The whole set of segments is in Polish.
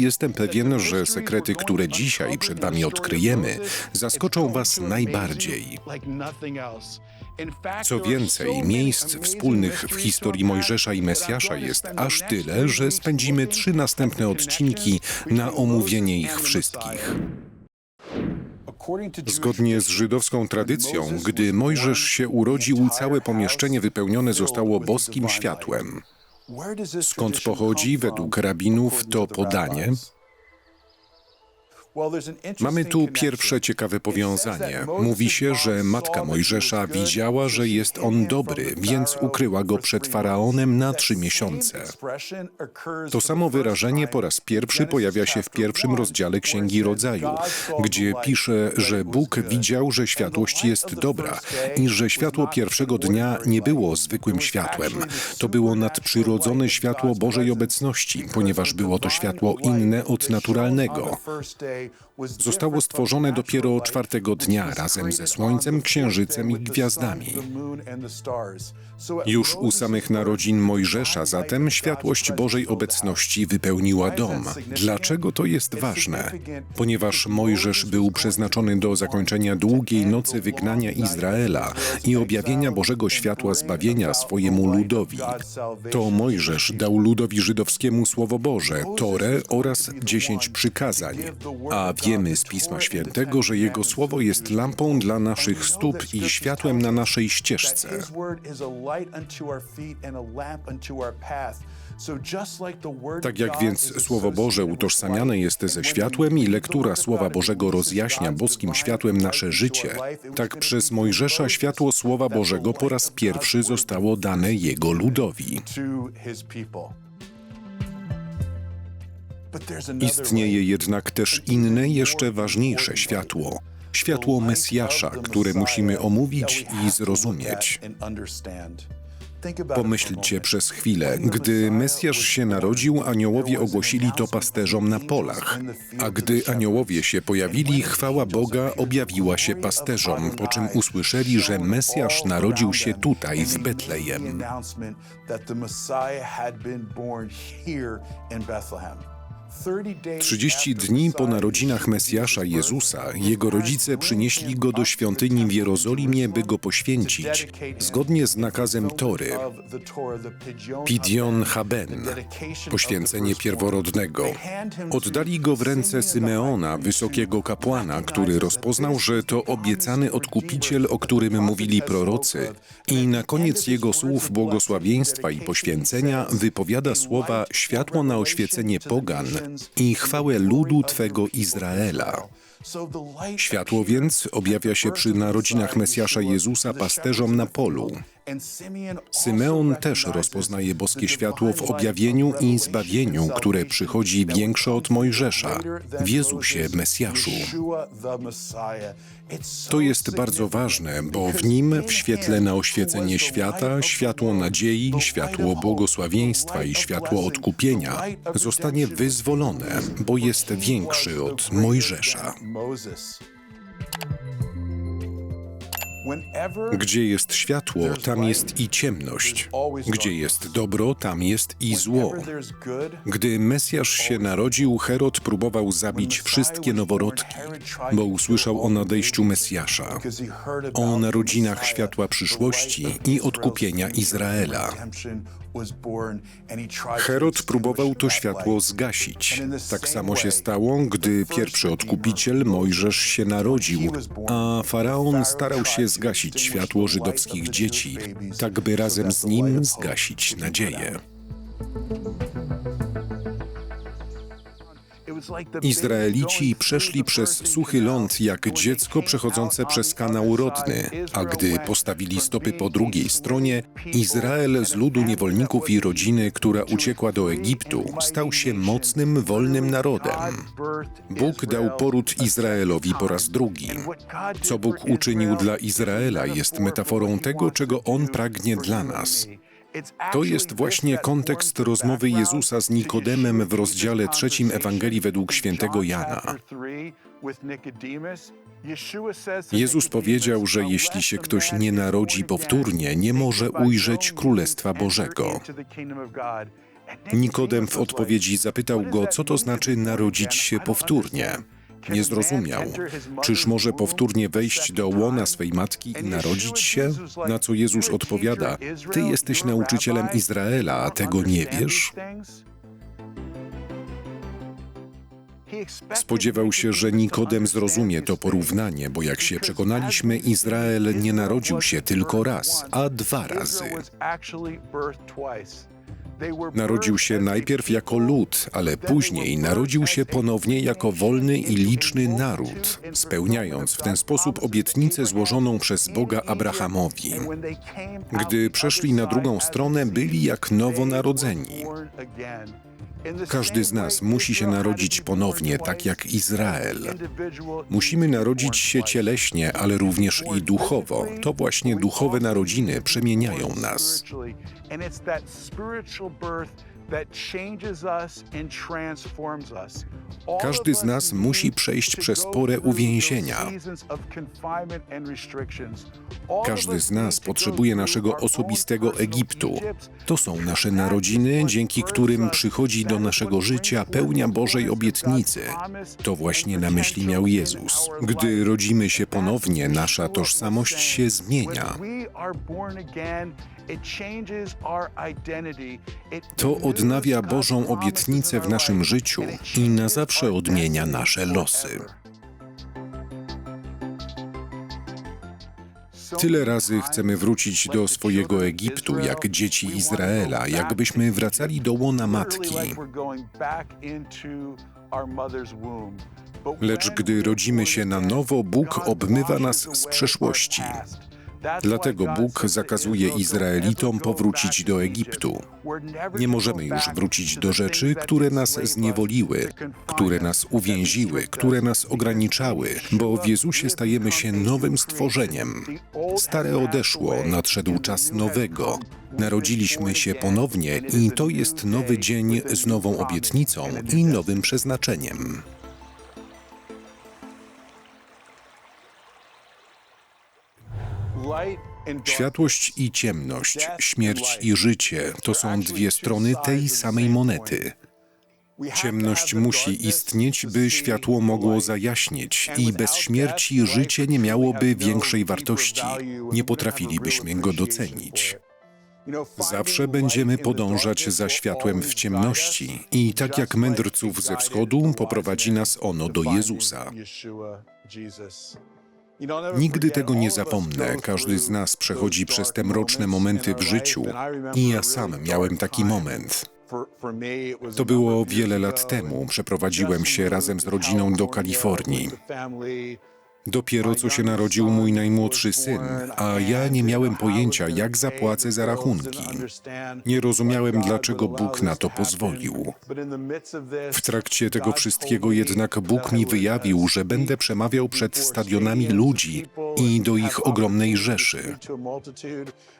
Jestem pewien, że sekrety, które dzisiaj przed Wami odkryjemy, zaskoczą Was najbardziej. Co więcej, miejsc wspólnych w historii Mojżesza i Mesjasza jest aż tyle, że spędzimy trzy następne odcinki na omówienie ich wszystkich. Zgodnie z żydowską tradycją, gdy Mojżesz się urodził, całe pomieszczenie wypełnione zostało boskim światłem. Skąd pochodzi według rabinów to podanie? Mamy tu pierwsze ciekawe powiązanie. Mówi się, że matka Mojżesza widziała, że jest on dobry, więc ukryła go przed faraonem na trzy miesiące. To samo wyrażenie po raz pierwszy pojawia się w pierwszym rozdziale Księgi Rodzaju, gdzie pisze, że Bóg widział, że światłość jest dobra i że światło pierwszego dnia nie było zwykłym światłem. To było nadprzyrodzone światło Bożej obecności, ponieważ było to światło inne od naturalnego. Zostało stworzone dopiero czwartego dnia razem ze Słońcem, Księżycem i gwiazdami. Już u samych narodzin Mojżesza zatem światłość Bożej obecności wypełniła dom. Dlaczego to jest ważne? Ponieważ Mojżesz był przeznaczony do zakończenia długiej nocy wygnania Izraela i objawienia Bożego światła zbawienia swojemu ludowi. To Mojżesz dał ludowi żydowskiemu Słowo Boże, Torę oraz dziesięć przykazań. A wiemy z Pisma Świętego, że Jego Słowo jest lampą dla naszych stóp i światłem na naszej ścieżce. Tak jak więc Słowo Boże utożsamiane jest ze światłem i lektura Słowa Bożego rozjaśnia boskim światłem nasze życie, tak przez Mojżesza światło Słowa Bożego po raz pierwszy zostało dane jego ludowi. Istnieje jednak też inne, jeszcze ważniejsze światło. Światło Mesjasza, które musimy omówić i zrozumieć. Pomyślcie przez chwilę. Gdy Mesjasz się narodził, aniołowie ogłosili to pasterzom na polach. A gdy aniołowie się pojawili, chwała Boga objawiła się pasterzom, po czym usłyszeli, że Mesjasz narodził się tutaj, w Betlejem. 30 dni po narodzinach Mesjasza Jezusa, jego rodzice przynieśli go do świątyni w Jerozolimie, by go poświęcić, zgodnie z nakazem Tory. Pidion Haben, poświęcenie pierworodnego. Oddali go w ręce Symeona, wysokiego kapłana, który rozpoznał, że to obiecany odkupiciel, o którym mówili prorocy, i na koniec jego słów błogosławieństwa i poświęcenia wypowiada słowa światło na oświecenie pogan i chwałę ludu Twego Izraela. Światło więc objawia się przy narodzinach Mesjasza Jezusa pasterzom na polu. Symeon też rozpoznaje boskie światło w objawieniu i zbawieniu, które przychodzi większe od Mojżesza, w Jezusie Mesjaszu. To jest bardzo ważne, bo w nim, w świetle na oświecenie świata, światło nadziei, światło błogosławieństwa i światło odkupienia zostanie wyzwolone, bo jest większy od Mojżesza. Gdzie jest światło, tam jest i ciemność. Gdzie jest dobro, tam jest i zło. Gdy Mesjasz się narodził, Herod próbował zabić wszystkie noworodki, bo usłyszał o nadejściu Mesjasza, o narodzinach światła przyszłości i odkupienia Izraela. Herod próbował to światło zgasić. Tak samo się stało, gdy pierwszy odkupiciel Mojżesz się narodził, a faraon starał się zgasić światło żydowskich dzieci, tak by razem z nim zgasić nadzieję. Izraelici przeszli przez suchy ląd jak dziecko przechodzące przez kanał rodny, a gdy postawili stopy po drugiej stronie, Izrael z ludu niewolników i rodziny, która uciekła do Egiptu, stał się mocnym, wolnym narodem. Bóg dał poród Izraelowi po raz drugi. Co Bóg uczynił dla Izraela jest metaforą tego, czego On pragnie dla nas. To jest właśnie kontekst rozmowy Jezusa z Nikodemem w rozdziale trzecim Ewangelii według świętego Jana. Jezus powiedział, że jeśli się ktoś nie narodzi powtórnie, nie może ujrzeć Królestwa Bożego. Nikodem w odpowiedzi zapytał go, co to znaczy narodzić się powtórnie. Nie zrozumiał. Czyż może powtórnie wejść do łona swej matki i narodzić się? Na co Jezus odpowiada: Ty jesteś nauczycielem Izraela, a tego nie wiesz? Spodziewał się, że Nikodem zrozumie to porównanie, bo jak się przekonaliśmy, Izrael nie narodził się tylko raz, a dwa razy. Narodził się najpierw jako lud, ale później narodził się ponownie jako wolny i liczny naród, spełniając w ten sposób obietnicę złożoną przez Boga Abrahamowi. Gdy przeszli na drugą stronę, byli jak nowonarodzeni. Każdy z nas musi się narodzić ponownie, tak jak Izrael. Musimy narodzić się cieleśnie, ale również i duchowo. To właśnie duchowe narodziny przemieniają nas. Każdy z nas musi przejść przez porę uwięzienia. Każdy z nas potrzebuje naszego osobistego Egiptu. To są nasze narodziny, dzięki którym przychodzi do naszego życia pełnia Bożej obietnicy. To właśnie na myśli miał Jezus. Gdy rodzimy się ponownie, nasza tożsamość się zmienia. To odnawia Bożą obietnicę w naszym życiu i na zawsze odmienia nasze losy. Tyle razy chcemy wrócić do swojego Egiptu, jak dzieci Izraela, jakbyśmy wracali do łona matki. Lecz gdy rodzimy się na nowo, Bóg obmywa nas z przeszłości. Dlatego Bóg zakazuje Izraelitom powrócić do Egiptu. Nie możemy już wrócić do rzeczy, które nas zniewoliły, które nas uwięziły, które nas ograniczały, bo w Jezusie stajemy się nowym stworzeniem. Stare odeszło, nadszedł czas nowego. Narodziliśmy się ponownie i to jest nowy dzień z nową obietnicą i nowym przeznaczeniem. Światłość i ciemność, śmierć i życie to są dwie strony tej samej monety. Ciemność musi istnieć, by światło mogło zajaśnieć, i bez śmierci życie nie miałoby większej wartości. Nie potrafilibyśmy go docenić. Zawsze będziemy podążać za światłem w ciemności, i tak jak mędrców ze wschodu, poprowadzi nas ono do Jezusa. Nigdy tego nie zapomnę. Każdy z nas przechodzi przez te mroczne momenty w życiu i ja sam miałem taki moment. To było wiele lat temu. Przeprowadziłem się razem z rodziną do Kalifornii. Dopiero co się narodził mój najmłodszy syn, a ja nie miałem pojęcia, jak zapłacę za rachunki. Nie rozumiałem, dlaczego Bóg na to pozwolił. W trakcie tego wszystkiego jednak Bóg mi wyjawił, że będę przemawiał przed stadionami ludzi i do ich ogromnej rzeszy.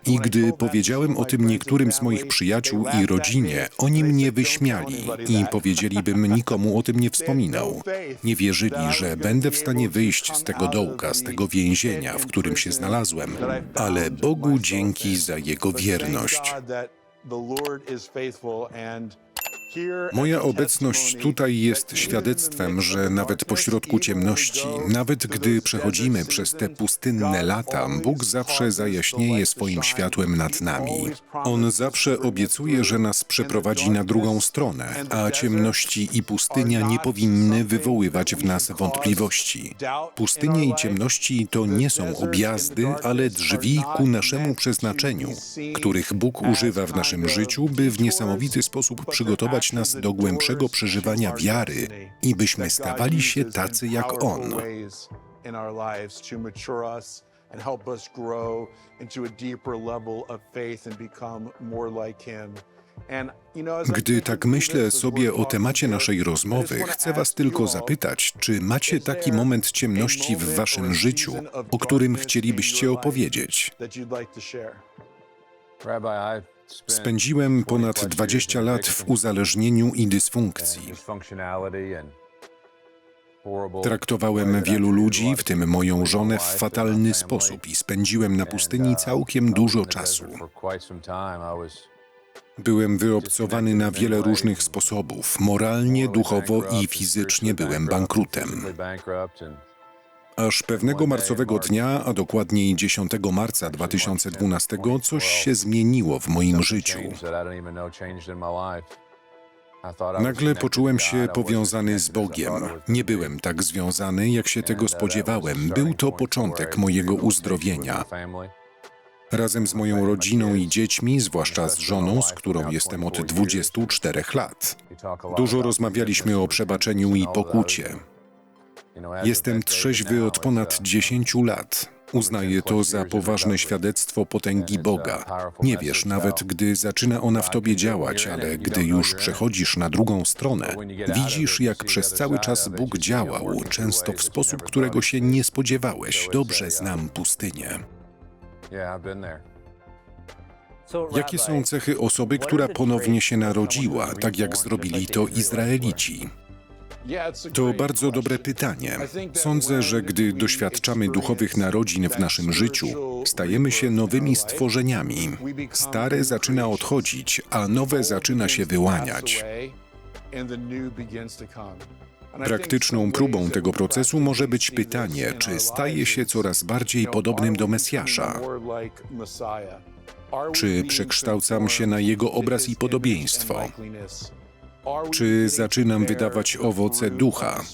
I gdy powiedziałem o tym niektórym z moich przyjaciół i rodzinie, oni mnie wyśmiali i powiedzieli, bym nikomu o tym nie wspominał. Nie wierzyli, że będę w stanie wyjść z tego dołka, z tego więzienia, w którym się znalazłem, ale Bogu dzięki za Jego wierność. Moja obecność tutaj jest świadectwem, że nawet pośrodku ciemności, nawet gdy przechodzimy przez te pustynne lata, Bóg zawsze zajaśnieje swoim światłem nad nami. On zawsze obiecuje, że nas przeprowadzi na drugą stronę, a ciemności i pustynia nie powinny wywoływać w nas wątpliwości. Pustynie i ciemności to nie są objazdy, ale drzwi ku naszemu przeznaczeniu, których Bóg używa w naszym życiu, by w niesamowity sposób przygotować nas do głębszego przeżywania wiary i byśmy stawali się tacy jak On. and help us grow into a deeper level of faith and become more like Him. Gdy tak myślę sobie o temacie naszej rozmowy, chcę Was tylko zapytać, czy macie taki moment ciemności w Waszym życiu, o którym chcielibyście opowiedzieć? Spędziłem ponad 20 lat w uzależnieniu i dysfunkcji. Traktowałem wielu ludzi, w tym moją żonę, w fatalny sposób i spędziłem na pustyni całkiem dużo czasu. Byłem wyobcowany na wiele różnych sposobów. Moralnie, duchowo i fizycznie byłem bankrutem. Aż pewnego marcowego dnia, a dokładniej 10 marca 2012, coś się zmieniło w moim życiu. Nagle poczułem się powiązany z Bogiem. Nie byłem tak związany, jak się tego spodziewałem. Był to początek mojego uzdrowienia. Razem z moją rodziną i dziećmi, zwłaszcza z żoną, z którą jestem od 24 lat. Dużo rozmawialiśmy o przebaczeniu i pokucie. Jestem trzeźwy od ponad 10 lat. Uznaję to za poważne świadectwo potęgi Boga. Nie wiesz, nawet gdy zaczyna ona w tobie działać, ale gdy już przechodzisz na drugą stronę, widzisz, jak przez cały czas Bóg działał, często w sposób, którego się nie spodziewałeś. Dobrze znam pustynię. Jakie są cechy osoby, która ponownie się narodziła, tak jak zrobili to Izraelici? To bardzo dobre pytanie. Sądzę, że gdy doświadczamy duchowych narodzin w naszym życiu, stajemy się nowymi stworzeniami. Stare zaczyna odchodzić, a nowe zaczyna się wyłaniać. Praktyczną próbą tego procesu może być pytanie, czy staje się coraz bardziej podobnym do Mesjasza. Czy przekształcam się na jego obraz i podobieństwo? Czy zaczynam wydawać owoce ducha?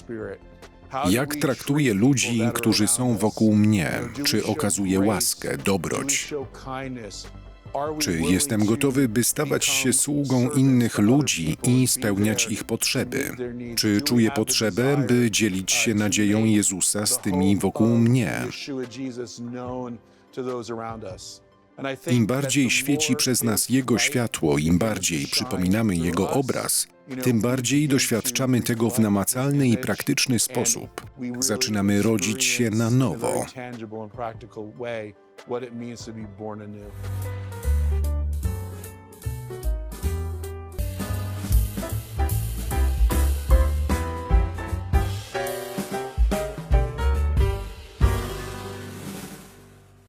Jak traktuję ludzi, którzy są wokół mnie? Czy okazuję łaskę, dobroć? Czy jestem gotowy, by stawać się sługą innych ludzi i spełniać ich potrzeby? Czy czuję potrzebę, by dzielić się nadzieją Jezusa z tymi wokół mnie? Im bardziej świeci przez nas Jego światło, im bardziej przypominamy Jego obraz, tym bardziej doświadczamy tego w namacalny i praktyczny sposób. Zaczynamy rodzić się na nowo.